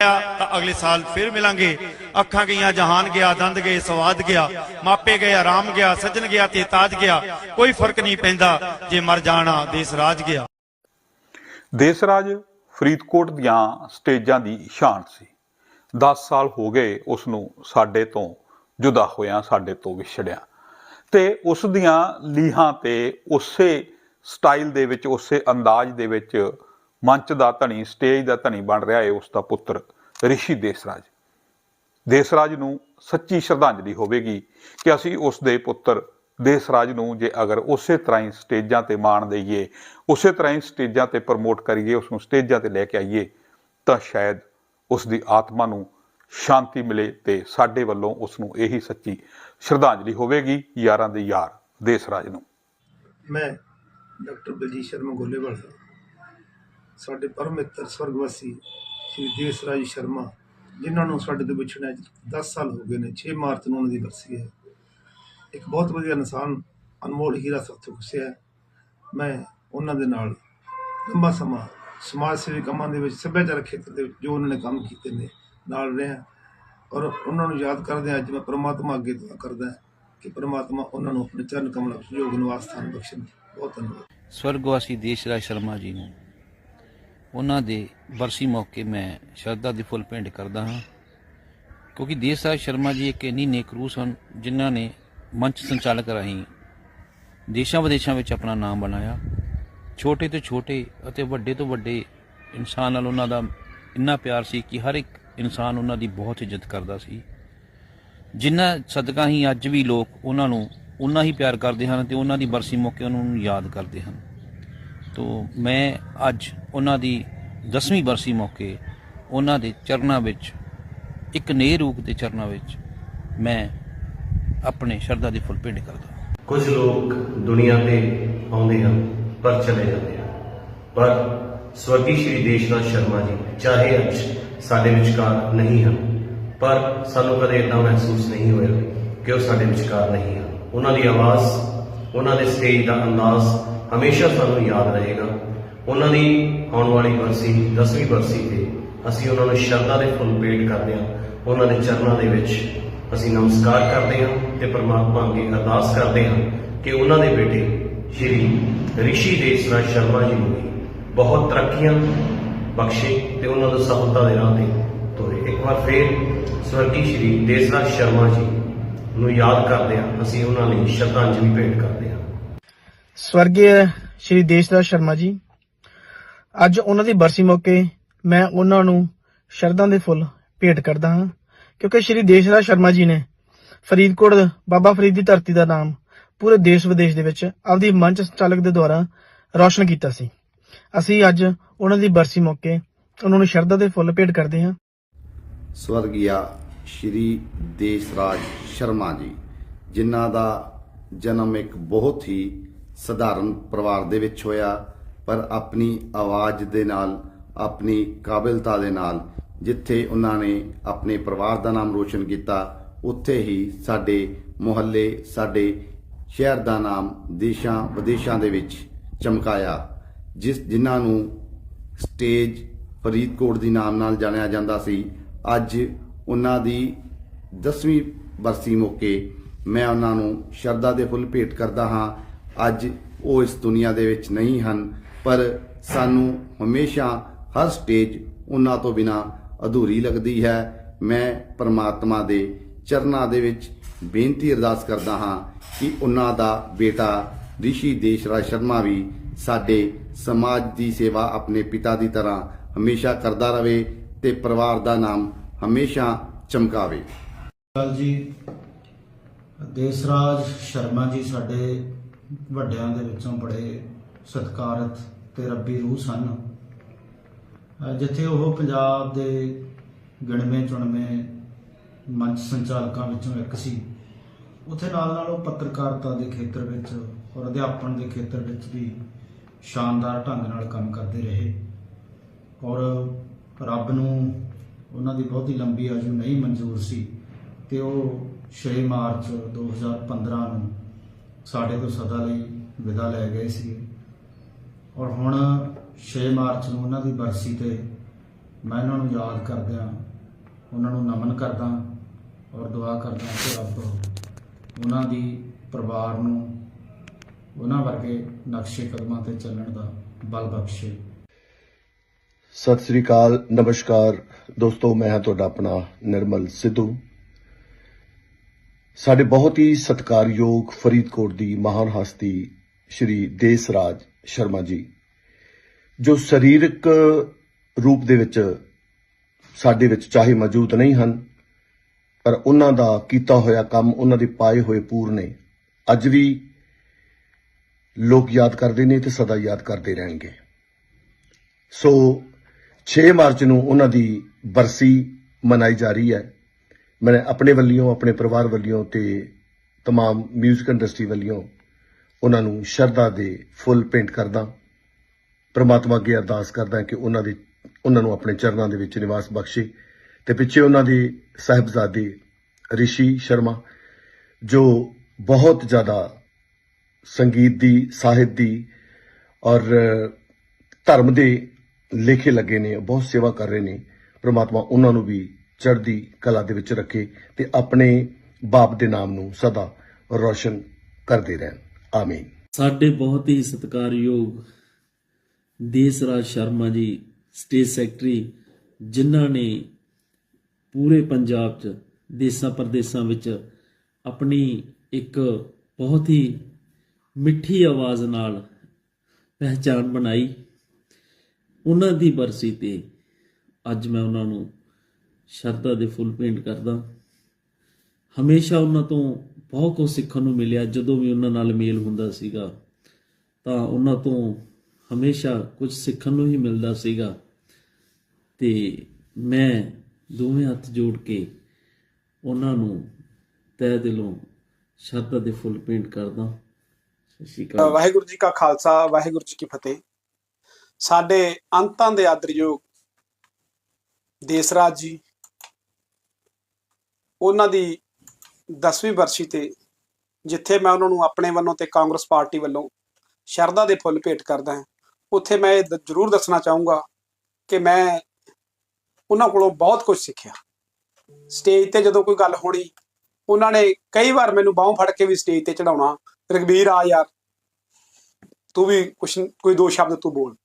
ਤਾਂ ਅਗਲੇ ਸਾਲ ਫਿਰ ਮਿਲਾਂਗੇ। ਅੱਖਾਂ ਗਈਆਂ, ਜਹਾਨ ਗਿਆ, ਦੰਦ ਗਏ, ਸਵਾਦ ਗਿਆ, ਮਾਪੇ ਗਏ, ਆਰਾਮ ਗਿਆ, ਸੱਜਣ ਗਿਆ, ਤੇ ਤਾਜ ਗਿਆ। ਕੋਈ ਫ਼ਰਕ ਨਹੀਂ ਪੈਂਦਾ, ਜੇ ਮਰ ਜਾਣਾ ਦੇਸ ਰਾਜ ਗਿਆ। ਦੇਸਰਾਜ ਫਰੀਦਕੋਟ ਦੀਆਂ ਸਟੇਜਾਂ ਦੀ ਸ਼ਾਨ ਸੀ। 10 ਸਾਲ ਹੋ ਗਏ ਉਸ ਨੂੰ ਸਾਡੇ ਤੋਂ ਜੁਦਾ ਹੋਇਆ, ਸਾਡੇ ਤੋਂ ਵਿਛੜਿਆ ਤੇ ਉਸ ਦੀਆਂ ਲੀਹਾਂ ਤੇ ਉਸੇ ਸਟਾਈਲ ਦੇ ਵਿੱਚ, ਉਸੇ ਅੰਦਾਜ਼ ਦੇ ਵਿੱਚ ਮੰਚ ਦਾ ਧਣੀ, ਸਟੇਜ ਦਾ ਧਣੀ ਬਣ ਰਿਹਾ ਹੈ ਉਸ ਦਾ ਪੁੱਤਰ, ਰਿਸ਼ੀ ਦੇਸਰਾਜ। ਦੇਸਰਾਜ ਨੂੰ ਸੱਚੀ ਸ਼ਰਧਾਂਜਲੀ ਹੋਵੇਗੀ ਕਿ ਅਸੀਂ ਉਸ ਦੇ ਪੁੱਤਰ, ਦੇਸਰਾਜ ਨੂੰ ਜੇ ਅਗਰ ਉਸੇ ਤਰ੍ਹਾਂ ਹੀ ਸਟੇਜਾਂ ਤੇ ਮਾਣ ਦਈਏ, ਉਸੇ ਤਰ੍ਹਾਂ ਹੀ ਸਟੇਜਾਂ ਤੇ ਪ੍ਰਮੋਟ ਕਰੀਏ ਉਸ ਨੂੰ ਸਟੇਜਾਂ ਤੇ ਲੈ ਕੇ ਆਈਏ, ਤਾਂ ਸ਼ਾਇਦ ਉਸ ਦੀ ਆਤਮਾ ਨੂੰ ਸ਼ਾਂਤੀ ਮਿਲੇ ਤੇ ਸਾਡੇ ਵੱਲੋਂ ਉਸ ਨੂੰ ਇਹੀ ਸੱਚੀ ਸ਼ਰਧਾਂਜਲੀ ਹੋਵੇਗੀ ਯਾਰਾਂ ਦੇ ਯਾਰ, ਦੇਸਰਾਜ ਨੂੰ। ਮੈਂ ਡਾਕਟਰ ਬਲਜੀਤ ਸ਼ਰਮਾ ਗੋਲੇਵਾਲ ਸਾਡੇ ਪਰਮ ਮਿੱਤਰ ਸਵਰਗਵਾਸੀ ਸ਼੍ਰੀ ਦੇਸ ਰਾਜ ਸ਼ਰਮਾ, ਜਿਨ੍ਹਾਂ ਨੂੰ ਸਾਡੇ ਤੋਂ ਵਿਛੜਿਆ 10 ਸਾਲ ਹੋ ਗਏ ਨੇ 6 ਮਾਰਚ ਨੂੰ ਉਹਨਾਂ ਦੀ ਬਰਸੀ ਹੈ। ਇੱਕ ਬਹੁਤ ਵਧੀਆ ਇਨਸਾਨ, ਅਨਮੋਲ ਹੀਰਾ ਸਾਥੋਂ ਖੁੱਸਿਆ ਹੈ। ਮੈਂ ਉਹਨਾਂ ਦੇ ਨਾਲ ਲੰਬਾ ਸਮਾਂ ਸਮਾਜ ਸੇਵੀ ਕੰਮਾਂ ਦੇ ਵਿੱਚ ਸੱਭਿਆਚਾਰਕ ਖੇਤਰ ਦੇ ਵਿੱਚ ਜੋ ਉਹਨਾਂ ਨੇ ਕੰਮ ਕੀਤੇ ਨੇ, ਨਾਲ ਰਿਹਾ ਔਰ ਉਹਨਾਂ ਨੂੰ ਯਾਦ ਕਰਦੇ ਅੱਜ ਮੈਂ ਪ੍ਰਮਾਤਮਾ ਅੱਗੇ ਦੁਆ ਕਰਦਾ ਕਿ ਪ੍ਰਮਾਤਮਾ ਉਹਨਾਂ ਨੂੰ ਆਪਣੇ ਚਰਨ ਕਮਲਾਂ ਵਿੱਚ ਯੋਗ ਨਿਵਾਸ ਸਥਾਨ ਬਖਸ਼ਣ। ਬਹੁਤ ਧੰਨਵਾਦ। ਸਵਰਗਵਾਸੀ ਦੇਸ਼ਰਾਜ ਸ਼ਰਮਾ ਜੀ ਨੂੰ। ਉਹਨਾਂ ਦੇ ਬਰਸੀ ਮੌਕੇ ਮੈਂ ਸ਼ਰਧਾ ਦੇ ਫੁੱਲ ਭੇਂਟ ਕਰਦਾ ਹਾਂ। ਕਿਉਂਕਿ ਦੇਸ਼ਰਾਜ ਸ਼ਰਮਾ ਜੀ ਇੱਕ ਇੰਨੀ ਨੇਕ ਰੂਹ ਸਨ, ਜਿਨ੍ਹਾਂ ਨੇ ਮੰਚ ਸੰਚਾਲਕ ਰਾਹੀਂ ਦੇਸ਼ਾਂ ਵਿਦੇਸ਼ਾਂ ਵਿੱਚ ਆਪਣਾ ਨਾਮ ਬਣਾਇਆ। ਛੋਟੇ ਤੋਂ ਛੋਟੇ ਅਤੇ ਵੱਡੇ ਤੋਂ ਵੱਡੇ ਇਨਸਾਨ ਨਾਲ ਉਹਨਾਂ ਦਾ ਇੰਨਾ ਪਿਆਰ ਸੀ ਕਿ ਹਰ ਇੱਕ ਇਨਸਾਨ ਉਹਨਾਂ ਦੀ ਬਹੁਤ ਇੱਜ਼ਤ ਕਰਦਾ ਸੀ। ਜਿਨ੍ਹਾਂ ਸਦਕਾ ਹੀ ਅੱਜ ਵੀ ਲੋਕ ਉਹਨਾਂ ਨੂੰ ਉਨਾ ਹੀ ਪਿਆਰ ਕਰਦੇ ਹਨ ਤੇ ਉਹਨਾਂ ਦੀ ਬਰਸੀ ਮੌਕੇ ਉਹਨਾਂ ਨੂੰ ਯਾਦ ਕਰਦੇ ਹਨ। ਤੋ ਮੈਂ ਅੱਜ ਉਹਨਾਂ ਦੀ 10ਵੀਂ ਬਰਸੀ ਮੌਕੇ ਉਹਨਾਂ ਦੇ ਚਰਨਾਂ ਵਿੱਚ, ਇੱਕ ਨੇ ਰੂਪ ਦੇ ਚਰਨਾਂ ਵਿੱਚ ਮੈਂ ਆਪਣੇ ਸ਼ਰਧਾ ਦੇ ਫੁੱਲ ਭੇਂਟ ਕਰਦਾ ਕੁਝ ਲੋਕ ਦੁਨੀਆ ਤੇ ਆਉਂਦੇ ਹਨ, ਪਰ ਚਲੇ ਜਾਂਦੇ ਹਨ। ਪਰ ਸਵਰਗੀ ਸ਼੍ਰੀ ਦੇਸ਼ਨਾਥ ਸ਼ਰਮਾ ਜੀ, ਚਾਹੇ ਅੱਜ ਸਾਡੇ ਵਿਚਕਾਰ ਨਹੀਂ ਹਨ, ਪਰ ਸਾਨੂੰ ਕਦੇ ਇਦਾਂ ਮਹਿਸੂਸ ਨਹੀਂ ਹੋਇਆ ਕਿ ਉਹ ਸਾਡੇ ਵਿਚਕਾਰ ਨਹੀਂ ਹਨ। ਉਹਨਾਂ ਦੀ ਆਵਾਜ਼, ਉਹਨਾਂ ਦੇ ਸਟੇਜ ਦਾ ਅੰਦਾਜ਼ ਹਮੇਸ਼ਾ ਸਾਨੂੰ ਯਾਦ ਰਹੇਗਾ। ਉਹਨਾਂ ਦੀ ਆਉਣ ਵਾਲੀ ਬਰਸੀ 10ਵੀਂ ਬਰਸੀ ਤੇ ਅਸੀਂ ਉਹਨਾਂ ਨੂੰ ਸ਼ਰਧਾ ਦੇ ਫੁੱਲ ਭੇਟ ਕਰਦੇ ਹਾਂ। ਉਹਨਾਂ ਦੇ ਚਰਨਾਂ ਦੇ ਵਿੱਚ ਅਸੀਂ ਨਮਸਕਾਰ ਕਰਦੇ ਹਾਂ ਤੇ ਪ੍ਰਮਾਤਮਾ ਅੱਗੇ ਅਰਦਾਸ ਕਰਦੇ ਹਾਂ ਕਿ ਉਹਨਾਂ ਦੇ ਬੇਟੇ ਸ਼੍ਰੀ ਰਿਸ਼ੀ ਦੇਸਰਾਜ ਸ਼ਰਮਾ ਜੀ ਨੂੰ ਵੀ ਬਹੁਤ ਤਰੱਕੀਆਂ ਬਖਸ਼ੇ ਤੇ ਉਹਨਾਂ ਨੂੰ ਸਫਲਤਾ ਦੇ ਰਾਹ ਤੇ ਤੋਰੇ। ਇੱਕ ਵਾਰ ਫੇਰ ਸਵਰਗੀ ਸ਼੍ਰੀ ਦੇਸਰਾਜ ਸ਼ਰਮਾ ਜੀ ਨੂੰ ਯਾਦ ਕਰਦੇ ਹਾਂ। ਅਸੀਂ ਉਹਨਾਂ ਲਈ ਸ਼ਰਧਾਂਜਲੀ ਭੇਟ ਕਰਦੇ ਹਾਂ। ਸਵਰਗੀ ਸ਼੍ਰੀ ਦੇਸ਼ਰਾਜ ਸ਼ਰਮਾ ਜੀ, ਅੱਜ ਉਹਨਾਂ ਦੀ ਬਰਸੀ ਮੌਕੇ ਮੈਂ ਉਹਨਾਂ ਨੂੰ ਸ਼ਰਧਾ ਦੇ ਫੁੱਲ ਭੇਟ ਕਰਦਾ ਹਾਂ, ਕਿਉਂਕਿ ਸ਼੍ਰੀ ਦੇਸ਼ਰਾਜ ਸ਼ਰਮਾ ਜੀ ਨੇ ਫਰੀਦਕੋਟ ਬਾਬਾ ਫਰੀਦ ਦੀ ਧਰਤੀ ਦਾ ਨਾਮ ਪੂਰੇ ਦੇਸ਼ ਵਿਦੇਸ਼ ਦੇ ਵਿੱਚ ਆਪਦੀ ਮੰਚ ਸੰਚਾਲਕ ਦੇ ਦੁਆਰਾ ਰੌਸ਼ਨ ਕੀਤਾ ਸੀ। ਅਸੀਂ ਅੱਜ ਉਹਨਾਂ ਦੀ ਬਰਸੀ ਮੌਕੇ ਉਹਨਾਂ ਨੂੰ ਸ਼ਰਧਾ ਦੇ ਫੁੱਲ ਭੇਟ ਕਰਦੇ ਹਾਂ। ਸਵਰਗੀਆ ਸ਼੍ਰੀ ਦੇਸਰਾਜ ਸ਼ਰਮਾ ਜੀ, ਜਿਨ੍ਹਾਂ ਦਾ ਜਨਮ ਇੱਕ ਬਹੁਤ ਹੀ ਸਧਾਰਨ ਪਰਿਵਾਰ ਦੇ ਵਿੱਚ ਹੋਇਆ, ਪਰ ਆਪਣੀ ਆਵਾਜ਼ ਦੇ ਨਾਲ, ਆਪਣੀ ਕਾਬਿਲਤਾ ਦੇ ਨਾਲ ਜਿੱਥੇ ਉਹਨਾਂ ਨੇ ਆਪਣੇ ਪਰਿਵਾਰ ਦਾ ਨਾਮ ਰੋਸ਼ਨ ਕੀਤਾ, ਉੱਥੇ ਹੀ ਸਾਡੇ ਮੁਹੱਲੇ, ਸਾਡੇ ਸ਼ਹਿਰ ਦਾ ਨਾਮ ਦੇਸ਼ਾਂ, ਵਿਦੇਸ਼ਾਂ ਦੇ ਵਿੱਚ ਚਮਕਾਇਆ, ਜਿਸ ਜਿਨ੍ਹਾਂ ਨੂੰ ਸਟੇਜ ਫਰੀਦਕੋਟ ਦੀ ਨਾਮ ਨਾਲ ਜਾਣਿਆ ਜਾਂਦਾ ਸੀ। ਅੱਜ ਉਹਨਾਂ ਦੀ 10ਵੀਂ ਬਰਸੀ ਮੌਕੇ ਮੈਂ ਉਹਨਾਂ ਨੂੰ ਸ਼ਰਧਾ ਦੇ ਫੁੱਲ ਭੇਟ ਕਰਦਾ ਹਾਂ। ਅੱਜ ਉਹ ਇਸ ਦੁਨੀਆ ਦੇ ਵਿੱਚ ਨਹੀਂ ਹਨ, ਪਰ ਸਾਨੂੰ ਹਮੇਸ਼ਾ ਹਰ ਸਟੇਜ ਉਹਨਾਂ ਤੋਂ ਬਿਨਾ ਅਧੂਰੀ ਲੱਗਦੀ ਹੈ। ਮੈਂ ਪਰਮਾਤਮਾ ਦੇ ਚਰਨਾਂ ਦੇ ਵਿੱਚ ਬੇਨਤੀ ਅਰਦਾਸ ਕਰਦਾ ਹਾਂ ਕਿ ਉਹਨਾਂ ਦਾ ਬੇਟਾ ਰਿਸ਼ੀ ਦੇਸ਼ਰਾਜ ਸ਼ਰਮਾ ਵੀ ਸਾਡੇ ਸਮਾਜ ਦੀ ਸੇਵਾ ਆਪਣੇ ਪਿਤਾ ਦੀ ਤਰ੍ਹਾਂ ਹਮੇਸ਼ਾ ਕਰਦਾ ਰਹੇ ਤੇ ਪਰਿਵਾਰ ਦਾ ਨਾਮ ਹਮੇਸ਼ਾ ਚਮਕਾਵੇ। ਗੱਲ ਜੀ, ਦੇਸਰਾਜ ਸ਼ਰਮਾ ਜੀ ਸਾਡੇ ਵੱਡਿਆਂ ਦੇ ਵਿੱਚੋਂ ਬੜੇ ਸਤਿਕਾਰਤ ਤੇ ਰੱਬੀ ਰੂਹ ਸਨ। ਜਿੱਥੇ ਉਹ ਪੰਜਾਬ ਦੇ ਗਿਣਵੇਂ ਚੁਣਵੇਂ ਮੰਚ ਸੰਚਾਲਕਾਂ ਵਿੱਚੋਂ ਇੱਕ ਸੀ। ਉੱਥੇ ਨਾਲ ਨਾਲ ਉਹ ਪੱਤਰਕਾਰਤਾ ਦੇ ਖੇਤਰ ਵਿੱਚ ਔਰ ਅਧਿਆਪਨ ਦੇ ਖੇਤਰ ਵਿੱਚ ਵੀ ਸ਼ਾਨਦਾਰ ਢੰਗ ਨਾਲ ਕੰਮ ਕਰਦੇ ਰਹੇ। ਔਰ ਰੱਬ ਨੂੰ ਉਹਨਾਂ ਦੀ ਬਹੁਤੀ ਲੰਬੀ ਆਯੂ ਨਹੀਂ ਮਨਜ਼ੂਰ ਸੀ। ਤੇ ਉਹ 6 ਮਾਰਚ 2015 ਨੂੰ ਸਾਡੇ ਤੋਂ ਸਦਾ ਲਈ ਵਿਦਾ ਲੈ ਗਏ ਸੀ ਔਰ ਹੁਣ 6 ਮਾਰਚ ਨੂੰ ਉਹਨਾਂ ਦੀ ਬਰਸੀ ਤੇ ਮੈਂ ਉਹਨਾਂ ਨੂੰ ਯਾਦ ਕਰਦਿਆਂ ਉਹਨਾਂ ਨੂੰ ਨਮਨ ਕਰਦਾ ਔਰ ਦੁਆ ਕਰਦਾ ਕਿ ਰੱਬ ਉਹਨਾਂ ਦੀ ਪਰਿਵਾਰ ਨੂੰ ਉਹਨਾਂ ਵਰਗੇ ਨਕਸ਼ੇ ਕਦਮਾਂ ਤੇ ਚੱਲਣ ਦਾ ਬਲ ਬਖਸ਼ੇ। ਸਤਿ ਸ੍ਰੀ ਅਕਾਲ, ਨਮਸਕਾਰ। ਦੋਸਤੋ, ਮੈਂ ਹਾਂ ਤੁਹਾਡਾ ਆਪਣਾ ਨਿਰਮਲ ਸਿੱਧੂ। ਸਾਡੇ ਬਹੁਤ ਹੀ ਸਤਿਕਾਰਯੋਗ ਫਰੀਦਕੋਟ ਦੀ ਮਹਾਨ ਹਸਤੀ ਸ਼੍ਰੀ ਦੇਸਰਾਜ ਸ਼ਰਮਾ ਜੀ, ਜੋ ਸਰੀਰਕ ਰੂਪ ਦੇ ਵਿੱਚ ਸਾਡੇ ਵਿੱਚ ਚਾਹੇ ਮੌਜੂਦ ਨਹੀਂ ਹਨ, ਪਰ ਉਹਨਾਂ ਦਾ ਕੀਤਾ ਹੋਇਆ ਕੰਮ, ਉਹਨਾਂ ਦੇ ਪਾਏ ਹੋਏ ਪੂਰ ਨੇ। ਅੱਜ ਵੀ ਲੋਕ ਯਾਦ ਕਰਦੇ ਨੇ ਤੇ ਸਦਾ ਯਾਦ ਕਰਦੇ ਰਹਿਣਗੇ। ਸੋ 6 ਮਾਰਚ ਨੂੰ ਉਹਨਾਂ ਦੀ ਬਰਸੀ ਮਨਾਈ ਜਾ ਰਹੀ ਹੈ। ਮੈਂ ਆਪਣੇ ਵੱਲੋਂ ਆਪਣੇ ਪਰਿਵਾਰ ਵੱਲੋਂ ਤੇ तमाम 뮤직 ਇੰਡਸਟਰੀ ਵੱਲੋਂ ਉਹਨਾਂ ਨੂੰ ਸ਼ਰਧਾ ਦੇ ਫੁੱਲ ਪੇਂਟ ਕਰਦਾ ਪ੍ਰਮਾਤਮਾ ਅੱਗੇ ਅਰਦਾਸ ਕਰਦਾ ਕਿ ਉਹਨਾਂ ਦੇ ਉਹਨਾਂ ਨੂੰ ਆਪਣੇ ਚਰਨਾਂ ਦੇ ਵਿੱਚ ਨਿਵਾਸ ਬਖਸ਼ੇ ਤੇ ਪਿੱਛੇ ਉਹਨਾਂ ਦੇ ਸਾਹਿਬਜ਼ਾਦੇ ਰਿਸ਼ੀ ਸ਼ਰਮਾ ਜੋ ਬਹੁਤ ਜ਼ਿਆਦਾ ਸੰਗੀਤ ਦੀ ਸਾਹਿਤ ਦੀ ਔਰ ਧਰਮ ਦੇ ਲੇਖੇ ਲੱਗੇ ਨੇ ਬਹੁਤ ਸੇਵਾ ਕਰ ਰਹੇ ਨੇ ਪ੍ਰਮਾਤਮਾ ਉਹਨਾਂ ਨੂੰ ਵੀ ਚੜ੍ਹਦੀ ਕਲਾ ਦੇ ਵਿੱਚ ਰੱਖੇ ਤੇ ਆਪਣੇ ਬਾਪ ਦੇ ਨਾਮ ਨੂੰ ਸਦਾ ਰੋਸ਼ਨ ਕਰਦੇ ਰਹਿਣ। ਆਮੀਨ। ਸਾਡੇ ਬਹੁਤ ਹੀ ਸਤਿਕਾਰਯੋਗ ਦੇਸ ਰਾਜ ਸ਼ਰਮਾ ਜੀ ਸਟੇਟ ਸੈਕਟਰੀ ਜਿਨ੍ਹਾਂ ਨੇ ਪੂਰੇ ਪੰਜਾਬ 'ਚ ਦੇਸਾਂ ਪ੍ਰਦੇਸਾਂ ਵਿੱਚ ਆਪਣੀ ਇੱਕ ਬਹੁਤ ਹੀ ਮਿੱਠੀ ਆਵਾਜ਼ ਨਾਲ ਪਹਿਚਾਨ ਬਣਾਈ। ਉਹਨਾਂ ਦੀ ਬਰਸੀ ਤੇ ਅੱਜ ਮੈਂ ਉਹਨਾਂ ਨੂੰ ਸ਼ਰਧਾ ਦੇ ਫੁੱਲ ਭੇਂਟ ਕਰਦਾ। ਹਮੇਸ਼ਾ ਉਹਨਾਂ ਤੋਂ ਬਹੁਤ ਕੁਝ ਸਿੱਖਣ ਨੂੰ ਮਿਲਿਆ। ਜਦੋਂ ਵੀ ਉਹਨਾਂ ਨਾਲ ਮੇਲ ਹੁੰਦਾ ਸੀਗਾ, ਤਾਂ ਉਹਨਾਂ ਤੋਂ ਹਮੇਸ਼ਾ ਕੁਝ ਸਿੱਖਣ ਨੂੰ ਹੀ ਮਿਲਦਾ ਸੀਗਾ। ਤੇ ਮੈਂ ਦੋਵੇਂ ਹੱਥ ਜੋੜ ਕੇ ਉਹਨਾਂ ਨੂੰ ਤਹਿ ਦਿਲੋਂ ਸ਼ਰਧਾ ਦੇ ਫੁੱਲ ਭੇਂਟ ਕਰਦਾ। ਸਤਿ ਸ਼੍ਰੀ ਅਕਾਲ। ਵਾਹਿਗੁਰੂ ਜੀ ਕਾ ਖਾਲਸਾ, ਵਾਹਿਗੁਰੂ ਜੀ ਕੀ ਫਤਿਹ। ਸਾਡੇ ਅੰਤਾਂ ਦੇ ਆਦਰਯੋਗ ਦੇਸਰਾਜ ਜੀ ਉਹਨਾਂ ਦੀ 10ਵੀਂ ਵਰਸ਼ੀ ਤੇ ਜਿੱਥੇ ਮੈਂ ਉਹਨਾਂ ਨੂੰ ਆਪਣੇ ਵੱਲੋਂ ਤੇ ਕਾਂਗਰਸ ਪਾਰਟੀ ਵੱਲੋਂ ਸ਼ਰਧਾ ਦੇ ਫੁੱਲ ਭੇਟ ਕਰਦਾ ਹਾਂ, ਉੱਥੇ ਮੈਂ ਇਹ ਦ- ਜ਼ਰੂਰ ਦੱਸਣਾ ਚਾਹੂੰਗਾ ਕਿ ਮੈਂ ਉਹਨਾਂ ਕੋਲੋਂ ਬਹੁਤ ਕੁਝ ਸਿੱਖਿਆ। ਸਟੇਜ ਤੇ ਜਦੋਂ ਕੋਈ ਗੱਲ ਹੋਣੀ, ਉਹਨਾਂ ਨੇ ਕਈ ਵਾਰ ਮੈਨੂੰ ਬਾਹੋਂ ਫੜ ਕੇ ਵੀ ਸਟੇਜ ਤੇ ਚੜਾਉਣਾ ਰਗਵੀਰ ਆ ਯਾਰ, ਤੂੰ ਵੀ ਕੁਛ ਕੋਈ ਦੋ ਸ਼ਬਦ ਤੂੰ ਬੋਲ।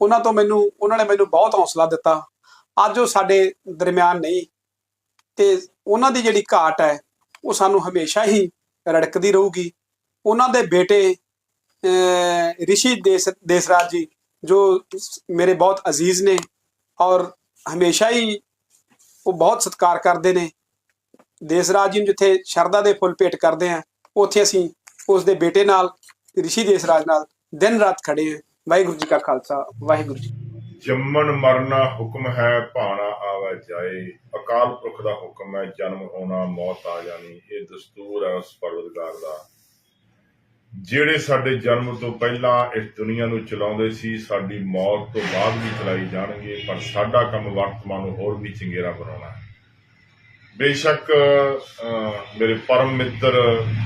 ਉਹਨਾਂ ਤੋਂ ਮੈਨੂੰ, ਉਹਨਾਂ ਨੇ ਮੈਨੂੰ ਬਹੁਤ ਹੌਸਲਾ ਦਿੱਤਾ। ਅੱਜ ਉਹ ਸਾਡੇ ਦਰਮਿਆਨ ਨਹੀਂ ਤੇ ਉਹਨਾਂ ਦੀ ਜਿਹੜੀ ਘਾਟ ਹੈ, ਉਹ ਸਾਨੂੰ ਹਮੇਸ਼ਾ ਹੀ ਰੜਕਦੀ ਰਹੂਗੀ। ਉਹਨਾਂ ਦੇ ਬੇਟੇ ਰਿਸ਼ੀ ਦੇਸ, ਦੇਸਰਾਜ ਜੀ, ਜੋ ਮੇਰੇ ਬਹੁਤ ਅਜ਼ੀਜ਼ ਨੇ ਔਰ ਹਮੇਸ਼ਾ ਹੀ ਉਹ ਬਹੁਤ ਸਤਿਕਾਰ ਕਰਦੇ ਨੇ। ਦੇਸਰਾਜ ਜੀ ਨੂੰ ਜਿੱਥੇ ਸ਼ਰਧਾ ਦੇ ਫੁੱਲ ਭੇਟ ਕਰਦੇ ਆ, ਉੱਥੇ ਅਸੀਂ ਉਸ ਦੇ ਬੇਟੇ ਨਾਲ, ਰਿਸ਼ੀ ਦੇਸਰਾਜ ਨਾਲ ਦਿਨ ਰਾਤ ਖੜੇ ਹਾਂ ਵਾਹਿਗੁਰੂ ਜੀ ਕਾ ਖਾਲਸਾ, ਵਾਹਿਗੁਰੂ ਜੀ ਜੰਮਣ ਮਰਨਾ ਹੁਕਮ ਹੈ, ਭਾਣਾ ਆਵੇ ਜਾਏ। ਅਕਾਲ ਪੁਰਖ ਦਾ ਹੁਕਮ ਹੈ, ਜਨਮ ਹੋਣਾ, ਮੌਤ ਆ ਜਾਣੀ। ਇਹ ਦਸਤੂਰ ਹੈ ਉਸ ਪਰਵਤਗਾਰ ਦਾ। ਜਿਹੜੇ ਸਾਡੇ ਜਨਮ ਤੋਂ ਪਹਿਲਾਂ ਇਸ ਦੁਨੀਆ ਨੂੰ ਚਲਾਉਂਦੇ ਸੀ, ਸਾਡੀ ਮੌਤ ਤੋਂ ਬਾਅਦ ਵੀ ਚਲਾਈ ਜਾਣਗੇ, ਪਰ ਸਾਡਾ ਕੰਮ ਵਰਤਮਾਨ ਨੂੰ ਹੋਰ ਵੀ ਚੰਗੇਰਾ ਬਣਾਉਣਾ ਹੈ। ਬੇਸ਼ੱਕ ਮੇਰੇ ਪਰਮ ਮਿੱਤਰ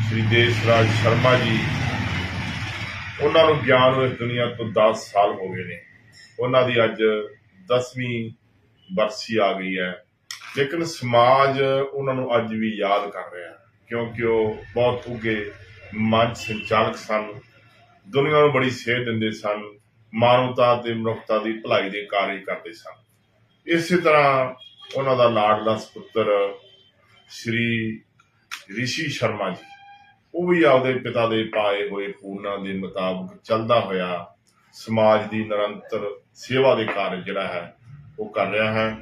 ਸ੍ਰੀ ਦੇਸ ਰਾਜ ਸ਼ਰਮਾ ਜੀ, ਉਹਨਾਂ ਨੂੰ ਗਿਆਨ ਨੂੰ ਇਸ ਦੁਨੀਆ ਤੋਂ 10 ਸਾਲ ਹੋ ਗਏ ਨੇ। ਉਹਨਾਂ ਦੀ ਅੱਜ 10ਵੀਂ ਬਰਸੀ ਆ ਗਈ ਹੈ। ਲੇਕਿਨ ਸਮਾਜ ਉਹਨਾਂ ਨੂੰ ਅੱਜ ਵੀ ਯਾਦ ਕਰ ਰਿਹਾ ਹੈ, ਕਿਉਂਕਿ ਉਹ ਬਹੁਤ ਉੱਗੇ ਮੰਚ ਸੰਚਾਲਕ ਸਨ। ਦੁਨੀਆ ਨੂੰ ਬੜੀ ਸੇਧ ਦਿੰਦੇ ਸਨ, ਮਾਨਵਤਾ ਤੇ ਮਨੁੱਖਤਾ ਦੀ ਭਲਾਈ ਦੇ ਕਾਰਜ ਕਰਦੇ ਸਨ। ਇਸੇ ਤਰ੍ਹਾਂ ਉਹਨਾਂ ਦਾ ਲਾਡਲਾ ਸੁਪੁੱਤਰ ਸ਼੍ਰੀ ਰਿਸ਼ੀ ਸ਼ਰਮਾ ਜੀ, ਉਹ ਵੀ ਆਪਦੇ ਪਿਤਾ ਦੇ ਪਾਏ ਹੋਏ ਪੂਰਨਾ ਦੇ ਮੁਤਾਬਕ ਚੱਲਦਾ ਹੋਇਆ ਸਮਾਜ ਦੀ ਨਿਰੰਤਰ ਸੇਵਾ ਦੇ ਕਾਰਜ ਜਿਹੜਾ ਹੈ, ਉਹ ਕਰ ਰਿਹਾ ਹੈ।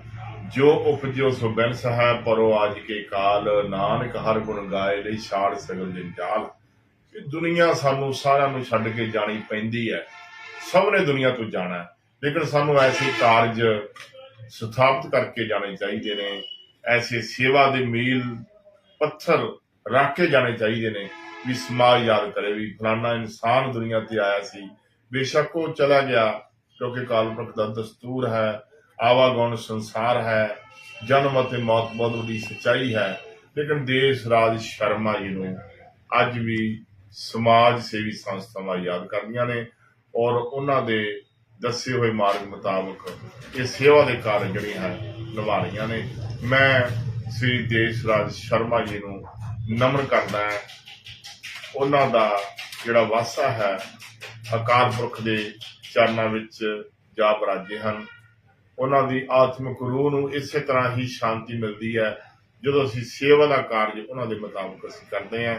ਜੋ ਉਪਜਿਓ ਸੋ ਬਿਨਸ ਹੈ, ਪਰੋ ਆਜ ਕੇ ਕਾਲ, ਨਾਨਕ ਹਰ ਗੁਣ ਗਾਏ ਲਈ ਛਾੜ ਸਗਲ ਜੰਜਾਲ ਇਹ ਦੁਨੀਆ ਸਾਨੂੰ ਸਾਰਿਆਂ ਨੂੰ ਛੱਡ ਕੇ ਜਾਣੀ ਪੈਂਦੀ ਹੈ। ਸਭ ਨੇ ਦੁਨੀਆ ਤੋਂ ਜਾਣਾ ਹੈ। ਲੇਕਿਨ ਸਾਨੂੰ ਐਸੇ ਕਾਰਜ ਸਥਾਪਿਤ ਕਰਕੇ ਜਾਣੇ ਚਾਹੀਦੇ ਨੇ। ਐਸੇ ਸੇਵਾ ਦੇ ਮੀਲ ਪੱਥਰ ਰੱਖ ਕੇ ਜਾਣੇ ਚਾਹੀਦੇ ਨੇ। ਵੀ ਸਮਾਜ ਯਾਦ ਕਰੇ ਵੀ ਫਲਾਨਾ ਇਨਸਾਨ ਦੁਨੀਆ ਤੇ ਆਇਆ ਸੀ। ਬੇਸ਼ੱਕ ਉਹ ਚਲਾ ਗਿਆ। ਕਿਉਂਕਿ ਕਾਲਪੁਰਖ ਦਾ ਦਸਤੂਰ ਹੈ, ਆਵਾਗੁਣ ਸੰਸਾਰ ਹੈ, ਜਨਮ ਅਤੇ ਮੌਤ ਬਹੁਤ ਵੱਡੀ ਸੱਚਾਈ ਹੈ। ਲੇਕਿਨ ਦੇਸ਼ ਰਾਜ ਸ਼ਰਮਾ ਜੀ ਨੂੰ ਅੱਜ ਵੀ ਸਮਾਜ ਸੇਵੀ ਸੰਸਥਾਵਾਂ ਯਾਦ ਕਰਦੀਆਂ ਨੇ ਔਰ ਉਹਨਾਂ ਦੇ ਦੱਸੇ ਹੋਏ ਮਾਰਗ ਮੁਤਾਬਕ ਇਹ ਸੇਵਾ ਦੇ ਕਾਰਜ ਜਿਹੜੀਆਂ ਹੈ, ਨਿਭਾ ਰਹੀਆਂ ਨੇ। ਮੈਂ ਸ੍ਰੀ ਦੇਸ਼ ਰਾਜ ਸ਼ਰਮਾ ਜੀ ਨੂੰ ਨਮਨ ਕਰਦਾ ਹਾਂ। ਉਹਨਾਂ ਦਾ ਜਿਹੜਾ ਵਾਸਾ ਹੈ, ਅਕਾਲ ਪੁਰਖ ਦੇ ਚਰਨਾਂ ਵਿੱਚ ਜਾ ਬਰਾਜੇ ਹਨ। ਉਹਨਾਂ ਦੀ ਆਤਮਿਕ ਰੂਹ ਨੂੰ ਇਸੇ ਤਰ੍ਹਾਂ ਹੀ ਸ਼ਾਂਤੀ ਮਿਲਦੀ ਹੈ, ਜਦੋਂ ਅਸੀਂ ਸੇਵਾ ਦਾ ਕਾਰਜ ਉਹਨਾਂ ਦੇ ਮੁਤਾਬਕ ਅਸੀਂ ਕਰਦੇ ਹਾਂ।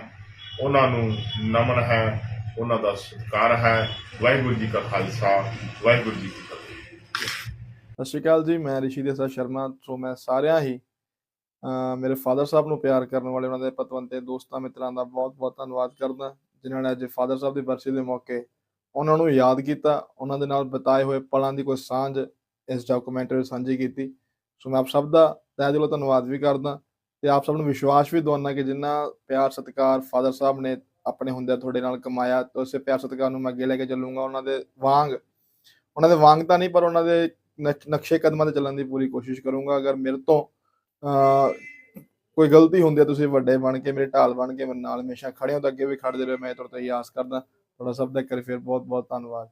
ਉਹਨਾਂ ਨੂੰ ਨਮਨ ਹੈ, ਉਹਨਾਂ ਦਾ ਸਤਿਕਾਰ ਹੈ। ਵਾਹਿਗੁਰੂ ਜੀ ਕਾ ਖਾਲਸਾ, ਵਾਹਿਗੁਰੂ ਜੀ ਕੀ ਫਤਿਹ। ਸਤਿ ਸ਼੍ਰੀ ਅਕਾਲ ਜੀ, ਮੈਂ ਰਿਸ਼ੀ ਦੇਸਾ ਸ਼ਰਮਾ, ਸੋ ਮੈਂ ਸਾਰਿਆਂ ਹੀ, ਅਹ, ਮੇਰੇ ਫਾਦਰ ਸਾਹਿਬ ਨੂੰ ਪਿਆਰ ਕਰਨ ਵਾਲੇ, ਉਹਨਾਂ ਦੇ ਪਤਵੰਤੇ, ਦੋਸਤਾਂ, ਮਿੱਤਰਾਂ ਦਾ ਬਹੁਤ-ਬਹੁਤ ਧੰਨਵਾਦ ਕਰਦਾ, ਜਿਨ੍ਹਾਂ ਨੇ ਅੱਜ ਫਾਦਰ ਸਾਹਿਬ ਦੀ ਬਰਸੀ ਦੇ ਮੌਕੇ ਉਹਨਾਂ ਨੂੰ ਯਾਦ ਕੀਤਾ ਉਹਨਾਂ ਦੇ ਨਾਲ ਬਿਤਾਏ ਹੋਏ ਪਲਾਂ ਦੀ ਕੋਈ ਸਾਂਝ ਇਸ ਡਾਕੂਮੈਂਟਰੀ ਵਿੱਚ ਸਾਂਝੀ ਕੀਤੀ। ਸੋ ਮੈਂ ਆਪ ਸਭ ਦਾ ਤਹਿ ਦਿਲੋਂ ਧੰਨਵਾਦ ਵੀ ਕਰਦਾ ਤੇ ਆਪ ਸਭ ਨੂੰ ਵਿਸ਼ਵਾਸ ਵੀ ਦਵਾਉਣਾ ਕਿ ਜਿੰਨਾ ਪਿਆਰ ਸਤਿਕਾਰ ਫਾਦਰ ਸਾਹਿਬ ਨੇ ਆਪਣੇ ਹੁੰਦਿਆਂ ਤੁਹਾਡੇ ਨਾਲ ਕਮਾਇਆ ਤੇ ਉਸੇ ਪਿਆਰ ਸਤਿਕਾਰ ਨੂੰ ਮੈਂ ਅੱਗੇ ਲੈ ਕੇ ਚੱਲੂੰਗਾ। ਉਹਨਾਂ ਦੇ ਵਾਂਗ ਉਹਨਾਂ ਦੇ ਵਾਂਗ ਤਾਂ ਨਹੀਂ ਪਰ ਉਹਨਾਂ ਦੇ ਨਕ- ਨਕਸ਼ੇ ਕਦਮਾਂ ਤੇ ਚੱਲਣ ਦੀ ਪੂਰੀ ਕੋਸ਼ਿਸ਼ ਕਰੂੰਗਾ। ਅਗਰ ਮੇਰੇ ਤੋਂ ਅਹ, ਕੋਈ ਗਲਤੀ ਹੁੰਦੀ ਹੈ ਤੁਸੀਂ ਵੱਡੇ ਬਣ ਕੇ ਮੇਰੇ ਢਾਲ ਬਣ ਕੇ ਮੇਰੇ ਨਾਲ ਹਮੇਸ਼ਾ ਖੜੇ ਹੋ ਤਾਂ ਅੱਗੇ ਵੀ ਖੜਦੇ ਰਹੋ। ਮੈਂ ਤੁਹਾਡੇ ਤੋਂ ਇਹ ਆਸ ਕਰਦਾ। ਤੁਹਾਡਾ ਸਭ ਦਾ ਇੱਕ ਵਾਰੀ ਫਿਰ ਬਹੁਤ ਬਹੁਤ ਧੰਨਵਾਦ।